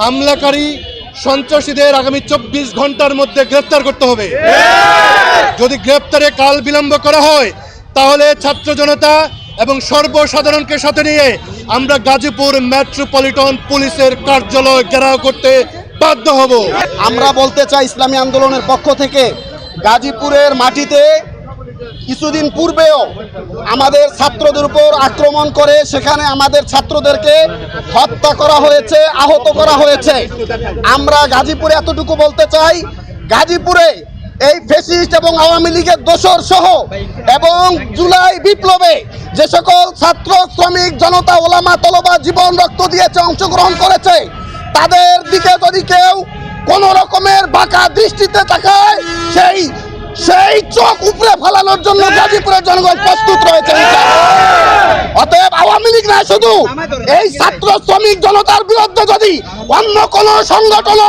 হামলাকারী সন্ত্রাসীদের আগামী চব্বিশ ঘণ্টার মধ্যে গ্রেপ্তার করতে হবে। যদি গ্রেপ্তারে কাল বিলম্ব করা হয়, তাহলে ছাত্র জনতা এবং সর্বসাধারণকে সাথে নিয়ে আমরা গাজীপুর মেট্রোপলিটন পুলিশের কার্যালয় ঘেরাও করতে বাধ্য হব। আমরা বলতে চাই ইসলামী আন্দোলনের পক্ষ থেকে গাজীপুরের মাটিতে কিছুদিন পূর্বেও আমাদের ছাত্রদের উপর আক্রমণ করে সেখানে আমাদের ছাত্রদেরকে হত্যা করা হয়েছে, আহত করা হয়েছে। আমরা গাজীপুরে এতটুকু বলতে চাই, গাজীপুরে এই ফেসিস্ট এবং আওয়ামী লীগের দোসর সহ এবং জুলাই বিপ্লবে যে সকল ছাত্র, শ্রমিক, জনতা, ওলামা তলবা জীবন, রক্ত দিয়েছে, অংশগ্রহণ করেছে, তাদের দিকে যদি কেউ কোন রকমের বাঁকা দৃষ্টিতে তাকায়, সেই সেই চোখ উপরে ফেলানোর জন্য গাজীপুরের জনগণ প্রস্তুত রয়েছে অতএব আওয়ামী লীগ না শুধু এই ছাত্র শ্রমিক জনতার বিরুদ্ধে যদি অন্য কোন সংগঠন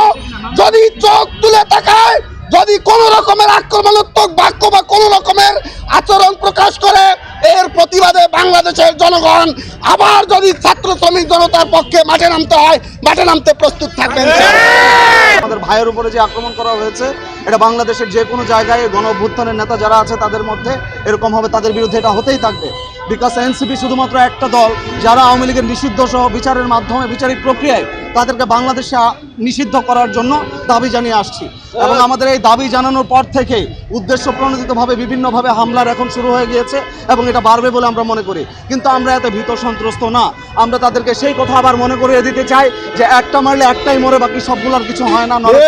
যদি চোখ তুলে তাকায় যদি কোন রকমের আক্রমণাত্মক বাক্য বা কোন রকমের আচরণ প্রকাশ করে এর প্রতিবাদে বাংলাদেশের জনগণ আবার যদি ছাত্র শ্রমিক জনতার পক্ষে মাঠে নামতে হয় মাঠে নামতে প্রস্তুত থাকবেন ভাইয়ের উপরে যে আক্রমণ করা হয়েছে, এটা বাংলাদেশের যে কোনো জায়গায় গণ অভ্যুত্থানের নেতা যারা আছে, তাদের মধ্যে এরকম হবে, তাদের বিরুদ্ধে এটা হতেই থাকবে। বিকজ এনসিপি শুধুমাত্র একটা দল, যারা আওয়ামী লীগের নিষিদ্ধ সহ বিচারের মাধ্যমে বিচারিক প্রক্রিয়ায় তাদেরকে বাংলাদেশে নিষিদ্ধ করার জন্য দাবি জানিয়ে আসছি। এবং আমাদের এই দাবি জানানোর পর থেকে উদ্দেশ্য প্রণোদিতভাবে বিভিন্নভাবে হামলার এখন শুরু হয়ে গিয়েছে এবং এটা বাড়বে বলে আমরা মনে করি। কিন্তু আমরা এত ভীত সন্ত্রস্ত না। আমরা তাদেরকে সেই কথা আবার মনে করিয়ে দিতে চাই যে একটা মারলে একটাই মরে বাকি সবগুলোর কিছু হয় না নড়ে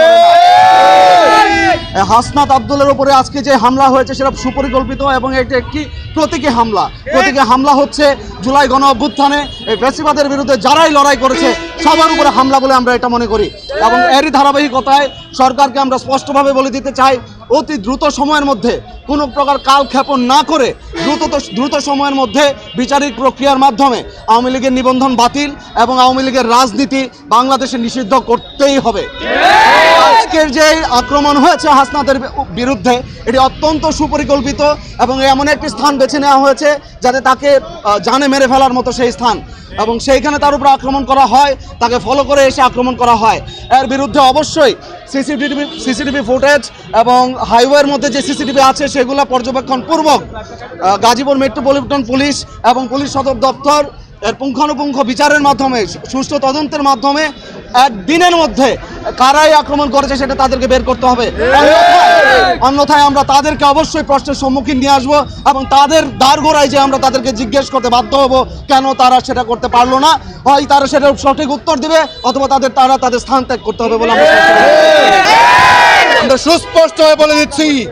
হাসনাত আব্দুলের উপরে আজকে যে হামলা হয়েছে সেটা সুপরিকল্পিত এবং এটি একটি প্রতীকী হামলা। প্রতীকী হামলা হচ্ছে জুলাই গণ অভ্যুত্থানে এই ফেসিবাদের বিরুদ্ধে যারাই লড়াই করেছে সবার উপরে হামলা বলে আমরা এটা মনে করি। এবং এরই ধারাবাহিকতায় সরকারকে আমরা স্পষ্টভাবে বলে দিতে চাই, অতি দ্রুত সময়ের মধ্যে, কোনো প্রকার কাল কালক্ষেপণ না করে দ্রুত দ্রুত সময়ের মধ্যে বিচারিক প্রক্রিয়ার মাধ্যমে আওয়ামী লীগের নিবন্ধন বাতিল এবং আওয়ামী লীগের রাজনীতি বাংলাদেশে নিষিদ্ধ করতেই হবে। আজকের যে আক্রমণ হয়েছে হাসনাদের বিরুদ্ধে, এটি অত্যন্ত সুপরিকল্পিত এবং এমন একটি স্থান বেছে নেওয়া হয়েছে যাতে তাকে জানে মেরে ফেলার মতো সেই স্থান। এবং সেইখানে তার উপর আক্রমণ করা হয়, তাকে ফলো করে এসে আক্রমণ করা হয়। এর বিরুদ্ধে অবশ্যই সিসিটিভি সিসিটিভি ফুটেজ এবং হাইওয়ের মধ্যে যে সিসিটিভি আছে, সেগুলো পর্যবেক্ষণপূর্বক গাজীপুর মেট্রোপলিটন পুলিশ এবং পুলিশ সদর দপ্তর এর পুঙ্খানুপুঙ্খ বিচারের মাধ্যমে সুষ্ঠু তদন্তের মাধ্যমে একদিনের মধ্যে কারাই আক্রমণ করেছে সেটা তাদেরকে বের করতে হবে। অন্যথায়- আমরা তাদেরকে অবশ্যই প্রশ্নের সম্মুখীন নিয়ে আসব এবং তাদের দ্বার গোড়ায় যে আমরা তাদেরকে জিজ্ঞেস করতে বাধ্য হব, কেন তারা সেটা করতে পারল না? হয় তারা সেটার সঠিক উত্তর দিবে অথবা তাদের তারা তাদের স্থান ত্যাগ করতে হবে বলে আমরা সুস্পষ্ট হয়ে বলে দিচ্ছি,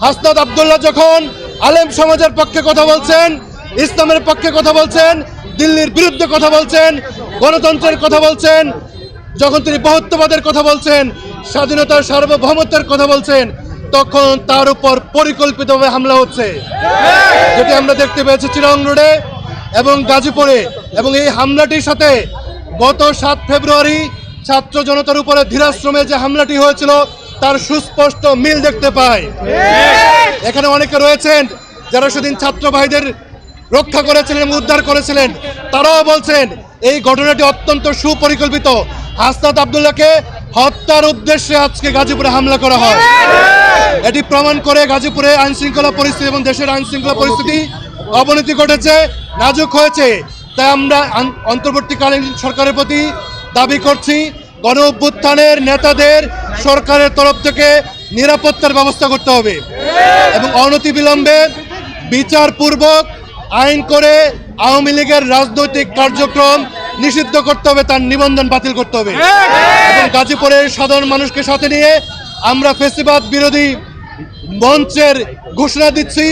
হাসনাত আবদুল্লাহ যখন আলেম সমাজের পক্ষে কথা বলছেন, ইসলামের পক্ষে কথা বলছেন, দিল্লির বিরুদ্ধে কথা বলছেন, গণতন্ত্রের কথা বলছেন যখন তিনি বহুত্ববাদের কথা বলছেন স্বাধীনতার সার্বভৌমত্বের কথা বলছেন তখন তার উপর পরিকল্পিতভাবে হামলা হচ্ছে। যেটি আমরা দেখতে পেয়েছি চিরং রোডে এবং গাজীপুরে। এবং এই হামলাটির সাথে গত সাত ফেব্রুয়ারি ছাত্র জনতার উপরে ধীরাশ্রমে যে হামলাটি হয়েছিল তার সুস্পষ্ট মিল দেখতে পাই। এখানে অনেকে রয়েছেন যারা সেদিন ছাত্র ভাইদের রক্ষা করেছিলেন উদ্ধার করেছিলেন। তারাও বলছেন, এই ঘটনাটি অত্যন্ত সুপরিকল্পিত। হাসনাত আবদুল্লাহকে হত্যার উদ্দেশ্যে আজকে গাজীপুরে হামলা করা হয়। এটি প্রমাণ করে গাজীপুরে আইন শৃঙ্খলা পরিস্থিতি এবং দেশের আইন শৃঙ্খলা পরিস্থিতি অবনতি ঘটেছে, নাজুক হয়েছে। তাই আমরা অন্তর্বর্তীকালীন সরকারের প্রতি দাবি করছি, গণ অভ্যুত্থানের নেতাদের সরকারের তরফ থেকে নিরাপত্তার ব্যবস্থা করতে হবে। এবং অনতি অনতিবিলম্বে বিচারপূর্বক আইন করে আওয়ামী লীগের রাজনৈতিক কার্যক্রম নিষিদ্ধ করতে হবে তার নিবন্ধন বাতিল করতে হবে। এবং গাজীপুরের সাধারণ মানুষকে সাথে নিয়ে আমরা ফেসিবাদ বিরোধী মঞ্চের ঘোষণা দিচ্ছি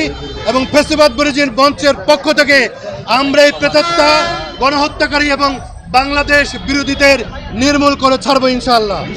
এবং ফেসিবাদ বিরোধী মঞ্চের পক্ষ থেকে আমরা এই প্রেতাত্মা গণহত্যাকারী এবং বাংলাদেশ বিরোধীদের নির্মূল করে ছাড়বো ইনশাআল্লাহ।